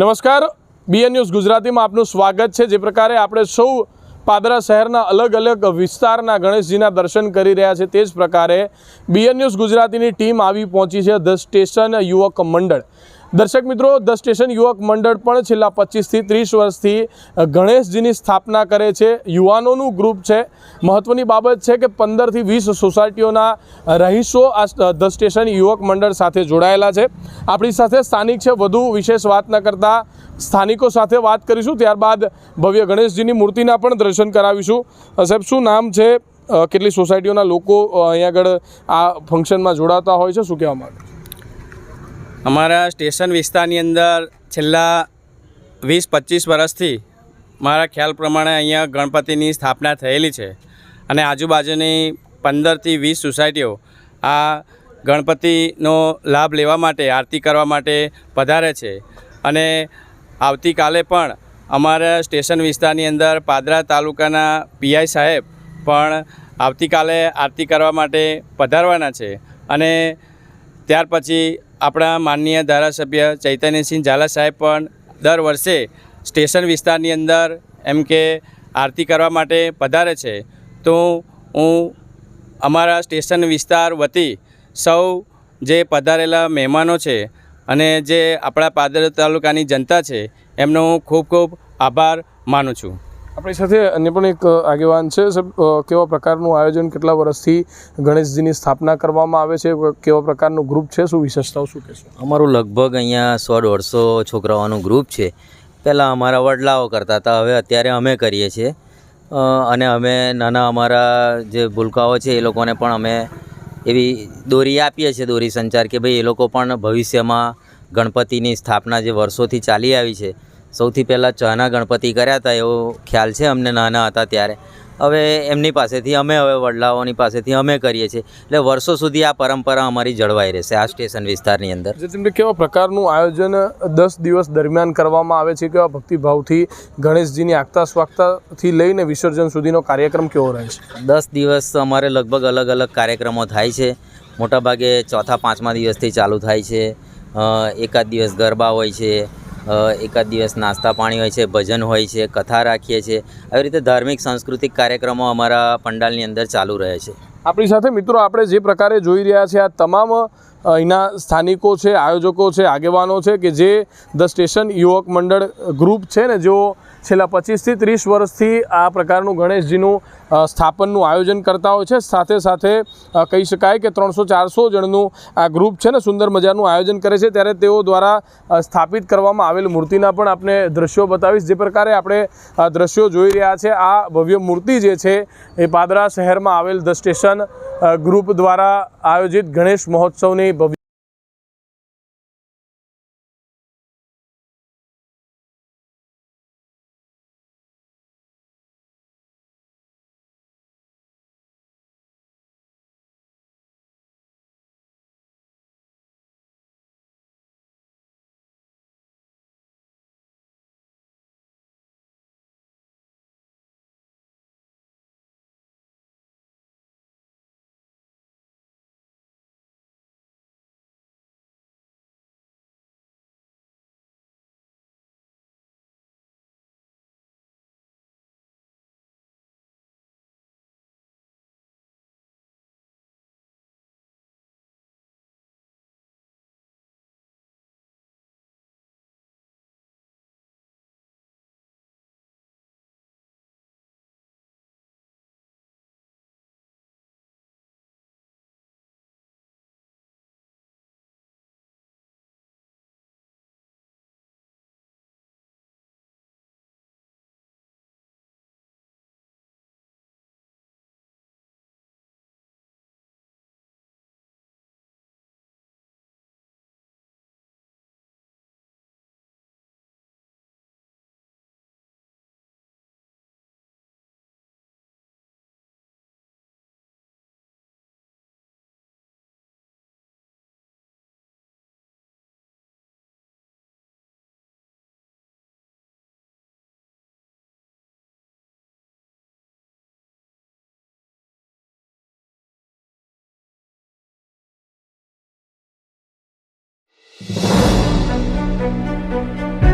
નમસ્કાર. BN news ગુજરાતીમાં આપનું સ્વાગત છે. જે પ્રકારે આપણે સૌ પાદરા શહેરના અલગ અલગ વિસ્તારના ગણેશજીના દર્શન કરી રહ્યા છે. તે જ પ્રકારે બીએન ન્યૂઝ ગુજરાતીની ટીમ આવી પહોંચી છે. ધ સ્ટેશન યુવક મંડળ. દર્શક મિત્રો, ધ સ્ટેશન યુવક મંડળ પણ છેલ્લા પચીસથી ત્રીસ વર્ષથી ગણેશજીની સ્થાપના કરે છે. યુવાનોનું ગ્રુપ છે. મહત્ત્વની બાબત છે કે પંદરથી વીસ સોસાયટીઓના રહીશો આ ધ સ્ટેશન યુવક મંડળ સાથે જોડાયેલા છે. આપણી સાથે સ્થાનિક છે. વધુ વિશેષ વાત ન કરતાં સ્થાનિકો સાથે વાત કરીશું. ત્યારબાદ ભવ્ય ગણેશજીની મૂર્તિના પણ દર્શન કરાવીશું. સાહેબ, શું નામ છે? કેટલી સોસાયટીઓના લોકો અહીંયા આગળ આ ફંક્શનમાં જોડાતા હોય છે? શું કહેવા માંગે? અમારા સ્ટેશન વિસ્તારની અંદર છેલ્લા વીસ, પચીસ વર્ષથી મારા ખ્યાલ પ્રમાણે અહીંયા ગણપતિની સ્થાપના થયેલી છે. અને આજુબાજુની પંદરથી વીસ સોસાયટીઓ આ ગણપતિનો લાભ લેવા માટે, આરતી કરવા માટે પધારે છે. અને આવતીકાલે પણ અમારા સ્ટેશન વિસ્તારની અંદર પાદરા તાલુકાના પીઆઈ સાહેબ પણ આવતીકાલે આરતી કરવા માટે પધારવાના છે. અને ત્યાર પછી આપણા માનનીય ધારાસભ્ય ચૈતન્યસિંહ ઝાલા સાહેબ પણ દર વર્ષે સ્ટેશન વિસ્તારની અંદર એમ કે આરતી કરવા માટે પધારે છે. તો હું અમારા સ્ટેશન વિસ્તાર વતી સૌ જે પધારેલા મહેમાનો છે અને જે આપણા પાદર તાલુકાની જનતા છે, એમનો હું ખૂબ ખૂબ આભાર માનું છું. આપણી સાથે અન્ય પણ એક આગેવાન છે. કેવા પ્રકારનું આયોજન કેટલા વર્ષથી ગણેશજીની સ્થાપના કરવામાં આવે છે? કેવા પ્રકારનું ગ્રુપ છે? શું વિશેષતાઓ શું કહેશો? અમારું લગભગ અહીંયા સો દોઢસો છોકરાઓનું ગ્રુપ છે. પહેલાં અમારા વડલાઓ કરતા હતા, હવે અત્યારે અમે કરીએ છીએ. અને અમે નાના અમારા જે ભૂલકાઓ છે, એ લોકોને પણ અમે એવી દોરી આપીએ છીએ, દોરી સંચાર કે ભાઈ એ લોકો પણ ભવિષ્યમાં ગણપતિની સ્થાપના જે વર્ષોથી ચાલી આવી છે સૌથી પહેલાં ચાના ગણપતિ કર્યા હતા એવો ખ્યાલ છે અમને નાના હતા ત્યારે. હવે એમની પાસેથી અમે હવે વડલાઓની પાસેથી અમે કરીએ છીએ. એટલે વર્ષો સુધી આ પરંપરા અમારી જળવાઈ રહેશે આ સ્ટેશન વિસ્તારની અંદર. જે કેવા પ્રકારનું આયોજન દસ દિવસ દરમિયાન કરવામાં આવે છે કેવા ભક્તિભાવથી ગણેશજીની આગતા સ્વાગતાથી લઈને વિસર્જન સુધીનો કાર્યક્રમ કેવો રહે છે? દસ દિવસ અમારે લગભગ અલગ અલગ કાર્યક્રમો થાય છે. મોટાભાગે ચોથા પાંચમા દિવસથી ચાલુ થાય છે. એકાદ દિવસ ગરબા હોય છે. એકાદ દિવસ નાસ્તા પાણી હોય છે, ભજન હોય છે, કથા રાખીએ છીએ. આવી રીતે ધાર્મિક, સાંસ્કૃતિક કાર્યક્રમો અમારા પંડાલની અંદર ચાલુ રહે છે. આપણી સાથે મિત્રો આપણે જે પ્રકારે જોઈ રહ્યા છે, આ તમામ અહીંના સ્થાનિકો છે, આયોજકો છે, આગેવાનો છે કે જે ધ સ્ટેશન યુવક મંડળ ગ્રુપ છે ને, જેઓ છેલ્લા પચીસથી ત્રીસ વર્ષથી આ પ્રકારનું ગણેશજીનું સ્થાપનનું આયોજન કરતા હોય છે. સાથે સાથે કહી શકાય કે ત્રણસો ચારસો જણનું આ ગ્રુપ છે ને, સુંદર મજાનું આયોજન કરે છે. ત્યારે તેઓ દ્વારા સ્થાપિત કરવામાં આવેલ મૂર્તિના પણ આપણે દ્રશ્યો બતાવીશ. જે પ્રકારે આપણે દ્રશ્યો જોઈ રહ્યા છે. આ ભવ્ય મૂર્તિ જે છે એ પાદરા શહેરમાં આવેલ ધ સ્ટેશન ગ્રુપ દ્વારા આયોજિત ગણેશ મહોત્સવની ભવ્ય Thank you.